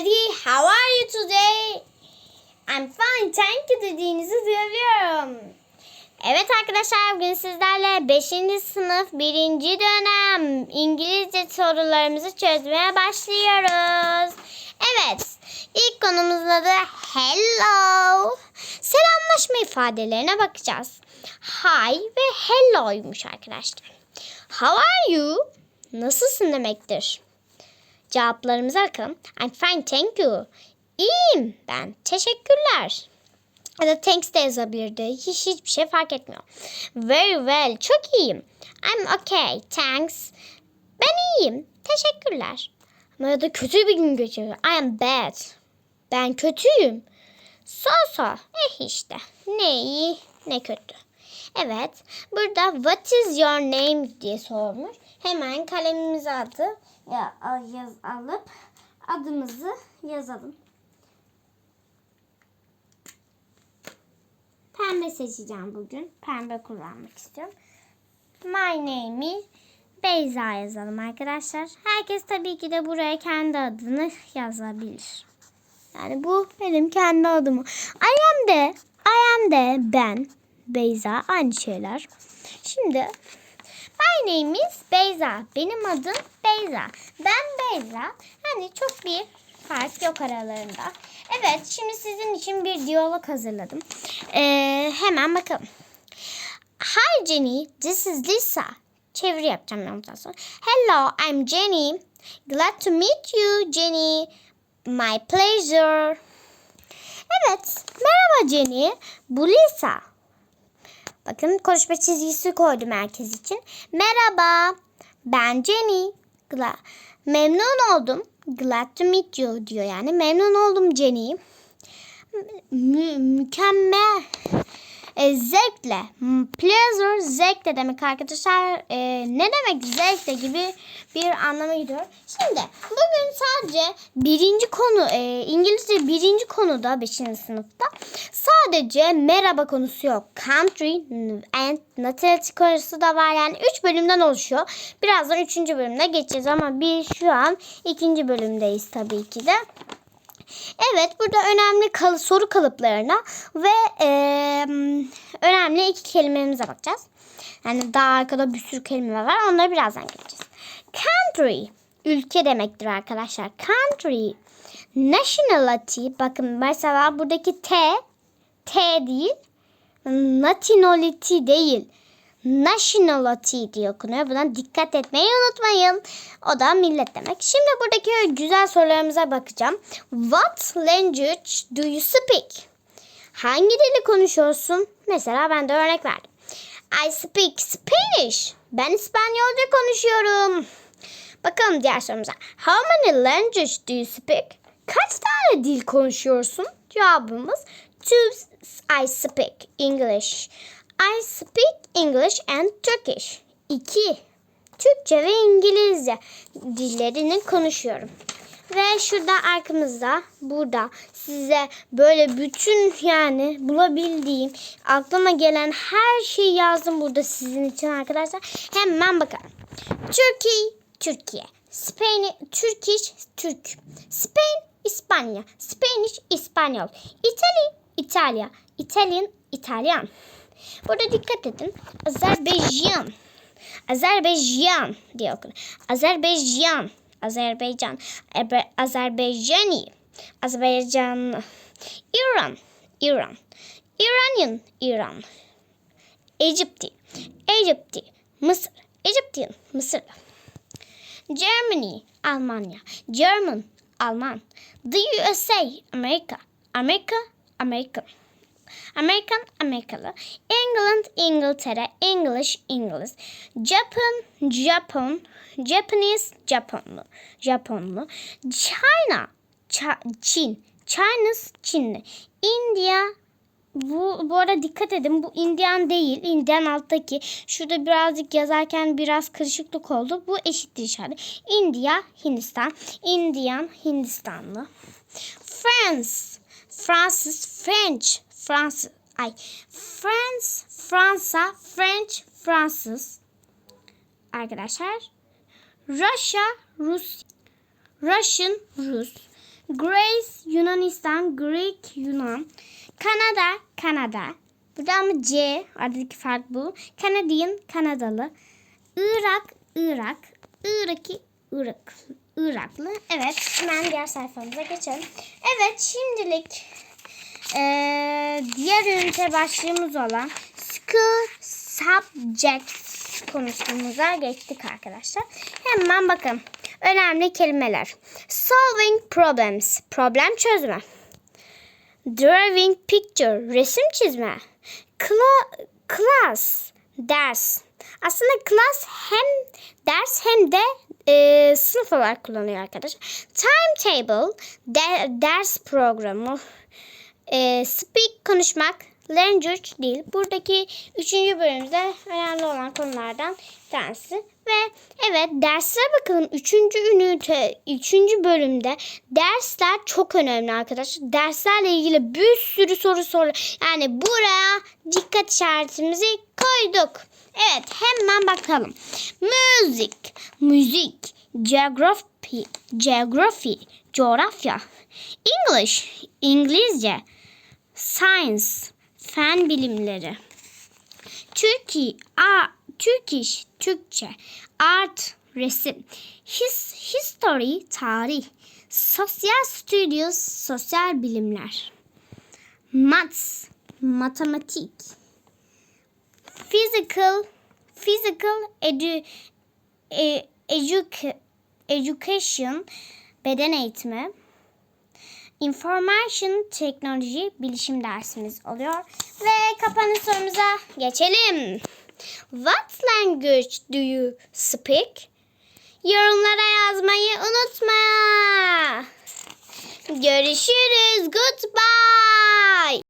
everybody. How are you today? I'm fine, thank you dediğinizi duyuyorum. Evet arkadaşlar bugün sizlerle 5. sınıf 1. dönem İngilizce sorularımızı çözmeye başlıyoruz. Evet ilk konumuzun adı hello. Selamlaşma ifadelerine bakacağız. Hi ve hello'ymuş arkadaşlar. How are you? Nasılsın demektir. Cevaplarımıza bakalım. I'm fine, thank you. İyiyim ben. Teşekkürler. Ya da thanks de yazabilirdi. Hiç hiçbir şey fark etmiyor. Very well. Çok iyiyim. I'm okay. Thanks. Ben iyiyim. Teşekkürler. Ama ya da kötü bir gün geçiriyor. I am bad. Ben kötüyüm. So so. Eh işte. Ne iyi ne kötü. Evet. Burada what is your name diye sormuş. Hemen kalemimizi adı ya, yaz, alıp adımızı yazalım. Pembe seçeceğim bugün. Pembe kullanmak istiyorum. My name is Beyza yazalım arkadaşlar. Herkes tabii ki de buraya kendi adını yazabilir. Yani bu benim kendi adımı. I am de, I am de ben, Beyza aynı şeyler. Şimdi My name is Beyza. Benim adım Beyza. Ben Beyza. Hani çok bir fark yok aralarında. Evet şimdi sizin için bir diyalog hazırladım. Ee, hemen bakalım. Hi Jenny, this is Lisa. Çeviri yapacağım ben bundan sonra. Hello, I'm Jenny. Glad to meet you, Jenny. My pleasure. Evet, merhaba Jenny. Bu Lisa. Bakın konuşma çizgisi koydum herkes için. Merhaba, ben Jenny. Gla memnun oldum. Glad to meet you diyor yani. Memnun oldum Jenny. Mü- mükemmel. E, zevkle. M- Pleasure zevkle demek arkadaşlar. E, ne demek zevkle gibi bir anlama gidiyor. Şimdi bugün sadece birinci konu e, İngilizce birinci konuda 5. sınıfta sadece merhaba konusu yok. Country and nativity konusu da var. Yani 3 bölümden oluşuyor. Birazdan 3. bölümde geçeceğiz ama biz şu an 2. bölümdeyiz tabii ki de. Evet burada önemli kal- soru kalıplarına ve eee, önemli iki kelimemize bakacağız. Yani daha arkada bir sürü kelime var. Onları birazdan göreceğiz. Country ülke demektir arkadaşlar. Country nationality bakın mesela buradaki T T değil nationality değil. Nationality diye okunuyor. Buna dikkat etmeyi unutmayın. O da millet demek. Şimdi buradaki güzel sorularımıza bakacağım. What language do you speak? Hangi dili konuşuyorsun? Mesela ben de örnek verdim. I speak Spanish. Ben İspanyolca konuşuyorum. Bakalım diğer sorumuza. How many languages do you speak? Kaç tane dil konuşuyorsun? Cevabımız two I speak English. I speak English and Turkish. İki. Türkçe ve İngilizce dillerini konuşuyorum. Ve şurada arkamızda burada size böyle bütün yani bulabildiğim aklıma gelen her şeyi yazdım burada sizin için arkadaşlar. Hemen bakalım. Turkey, Türkiye. Spain, Turkish, Türk. Spain, İspanya. Spanish, İspanyol. Italy, İtalya. Italian, İtalyan. Burada dikkat edin. Azerbaycan. Azerbaycan diye okunur. Azerbaycan. Azerbaycan. Azerbaycani. Azerbaycanlı. İran. İran. Iranian. İran. Egypti. Egypti. Mısır. Egyptian. Mısır. Germany. Almanya. German. Alman. The USA. Amerika. Amerika. Amerika. Amerikan, Amerikalı. England, İngiltere. English, İngiliz. Japan, Japon. Japanese, Japonlu. Japonlu. China, Ça- Çin. Chinese, Çinli. India, bu, bu arada dikkat edin bu Indian değil. Indian alttaki. Şurada birazcık yazarken biraz karışıklık oldu. Bu eşittir işareti. India, Hindistan. Indian, Hindistanlı. France, Fransız, French, Fransız. Ay, France, Fransa, French, Fransız. Arkadaşlar. Russia, Rus. Russian, Rus. Greece Yunanistan, Greek Yunan. Kanada, Kanada. Burada ama C, aradaki fark bu. Canadian, Kanadalı. Irak, Irak. Iraki, Irak. Iraklı. Evet, hemen diğer sayfamıza geçelim. Evet, şimdilik eee, diğer ünite başlığımız olan School Subjects konusumuza geçtik arkadaşlar. Hemen bakın. Önemli kelimeler. Solving problems. Problem çözme. Drawing picture. Resim çizme. Cla- class. Ders. Aslında class hem ders hem de e, sınıf olarak kullanıyor arkadaşlar. Timetable. de- ders programı. E, speak konuşmak. Language dil. Buradaki üçüncü bölümde önemli olan konulardan bir tanesi. Ve evet derslere bakalım. Üçüncü ünite, üçüncü bölümde dersler çok önemli arkadaşlar. Derslerle ilgili bir sürü soru soru. Yani buraya dikkat işaretimizi koyduk. Evet hemen bakalım. Müzik, müzik, geography, geography, coğrafya, English, İngilizce, science, fen bilimleri. Türkiye, a, Turkish, Türkçe, art, resim, his, history, tarih, sosyal studios, sosyal bilimler, maths, matematik, physical, physical edu, e, educa, education, beden eğitimi, Information Teknoloji Bilişim dersimiz oluyor. Ve kapanış sorumuza geçelim. What language do you speak? Yorumlara yazmayı unutma. Görüşürüz. Goodbye.